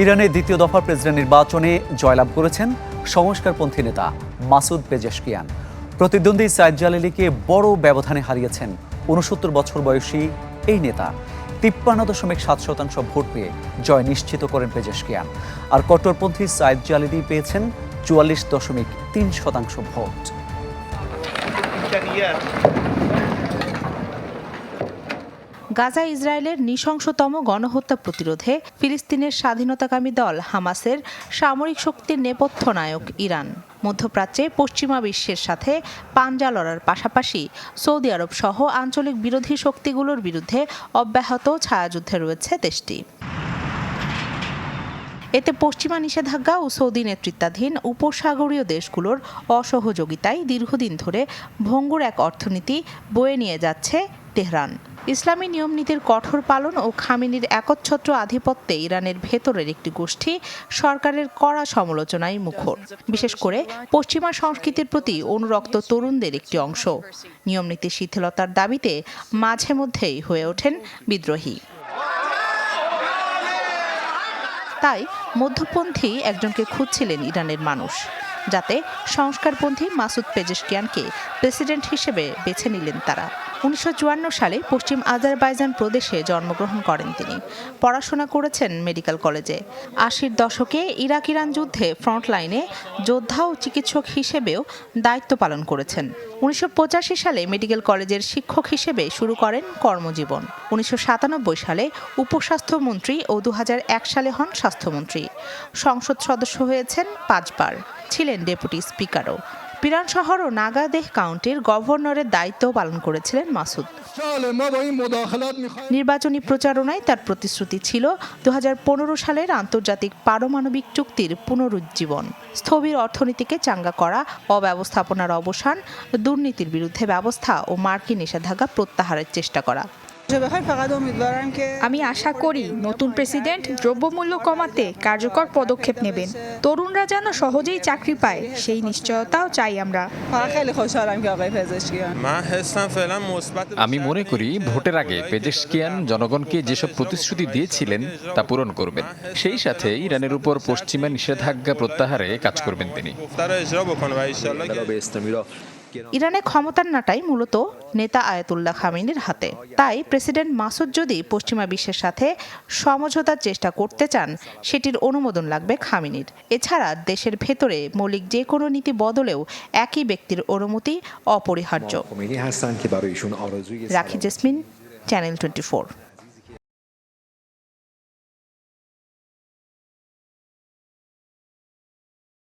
ইরানের দ্বিতীয় দফার প্রেসিডেন্ট নির্বাচনে জয়লাভ করেছেন সংস্কারপন্থী নেতা মাসুদ পেজেশকিয়ান। প্রতিদ্বন্দ্বী সাইদ জালিলিকে বড় ব্যবধানে হারিয়েছেন উনসত্তর বছর বয়সী এই নেতা। তিপ্পান্ন দশমিক সাত শতাংশ ভোট পেয়ে জয় নিশ্চিত করেন পেজেশকিয়ান। আর কট্টরপন্থী সাইদ জালিলি পেয়েছেন চুয়াল্লিশ দশমিক তিন শতাংশ ভোট। গাজা ইসরায়েলের নৃশংসতম গণহত্যা প্রতিরোধে ফিলিস্তিনের স্বাধীনতাকামী দল হামাসের সামরিক শক্তির নেপথ্য নায়ক ইরান। মধ্যপ্রাচ্যে পশ্চিমা বিশ্বের সাথে পাঞ্জা লড়ার পাশাপাশি সৌদি আরব সহ আঞ্চলিক বিরোধী শক্তিগুলোর বিরুদ্ধে অব্যাহত ছায়াযুদ্ধে রয়েছে দেশটি। এতে পশ্চিমা নিষেধাজ্ঞা ও সৌদি নেতৃত্বাধীন উপসাগরীয় দেশগুলোর অসহযোগিতায় দীর্ঘদিন ধরে ভঙ্গুর এক অর্থনীতি বয়ে নিয়ে যাচ্ছে তেহরান। ইসলামী নিয়মনীতির কঠোর পালন ও খামিনির একচ্ছত্র আধিপত্যে ইরানের ভেতরের একটি গোষ্ঠী সরকারের কড়া সমালোচনায় মুখর। বিশেষ করে পশ্চিমা সংস্কৃতির প্রতি অনুরক্ত তরুণদের একটি অংশ। নিয়মনীতি শিথিলতার দাবিতে মাঝে মধ্যেই হয়ে ওঠেন বিদ্রোহী। তাই মধ্যপন্থী একজনকে খুঁজছিলেন ইরানের মানুষ। যাতে সংস্কারপন্থী মাসুদ পেজেশকিয়ানকে প্রেসিডেন্ট হিসেবে বেছে নিলেন তারা। উনিশশো চুয়ান্ন সালে পশ্চিম আজারবাইজান প্রদেশে জন্মগ্রহণ করেন তিনি। পড়াশোনা করেছেন মেডিকেল কলেজে। আশির দশকে ইরাক ইরান যুদ্ধে ফ্রন্টলাইনে যোদ্ধা ও চিকিৎসক হিসেবেও দায়িত্ব পালন করেছেন। উনিশশো পঁচাশি সালে মেডিকেল কলেজের শিক্ষক হিসেবে শুরু করেন কর্মজীবন। উনিশশো সাতানব্বই সালে উপস্বাস্থ্যমন্ত্রী ও দু হাজার এক সালে হন স্বাস্থ্যমন্ত্রী। সংসদ সদস্য হয়েছেন পাঁচবার। ছিলেন ডেপুটি স্পিকারও। পিরান শহর ও নাগাদেহ কাউন্টির গভর্নরের দায়িত্ব পালন করেছিলেন মাসুদ। নির্বাচনী প্রচারণায় তার প্রতিশ্রুতি ছিল দু হাজার পনেরো সালের আন্তর্জাতিক পারমাণবিক চুক্তির পুনরুজ্জীবন। স্থবির অর্থনীতিকে চাঙ্গা করা, অব্যবস্থাপনার অবসান, দুর্নীতির বিরুদ্ধে ব্যবস্থা ও মার্কিন নিষেধাজ্ঞা প্রত্যাহারের চেষ্টা করা। আমি আশা করি নতুন প্রেসিডেন্ট দ্রব্যমূল্য কমাতে কার্যকর পদক্ষেপ নেবেন। তরুণরা যেন সহজেই চাকরি পায় সেই নিশ্চয়তাও চাই আমরা। আমি মনে করি ভোটের আগে পেজেশকিয়ান জনগণকে যেসব প্রতিশ্রুতি দিয়েছিলেন তা পূরণ করবেন। সেই সাথে ইরানের উপর পশ্চিমা নিষেধাজ্ঞা প্রত্যাহারে কাজ করবেন তিনি। ইরানে ক্ষমতার নাটাই মূলত নেতা আয়াতুল্লাহ খামিনির হাতে। তাই প্রেসিডেন্ট মাসুদ যদি পশ্চিমা বিশ্বের সাথে সমঝোতার চেষ্টা করতে চান সেটির অনুমোদন লাগবে খামিনির এছাড়া দেশের ভেতরে মৌলিক যে কোনো নীতি বদলেও একই ব্যক্তির অনুমতি অপরিহার্য। রাখি জেসমিন চ্যানেল টোয়েন্টি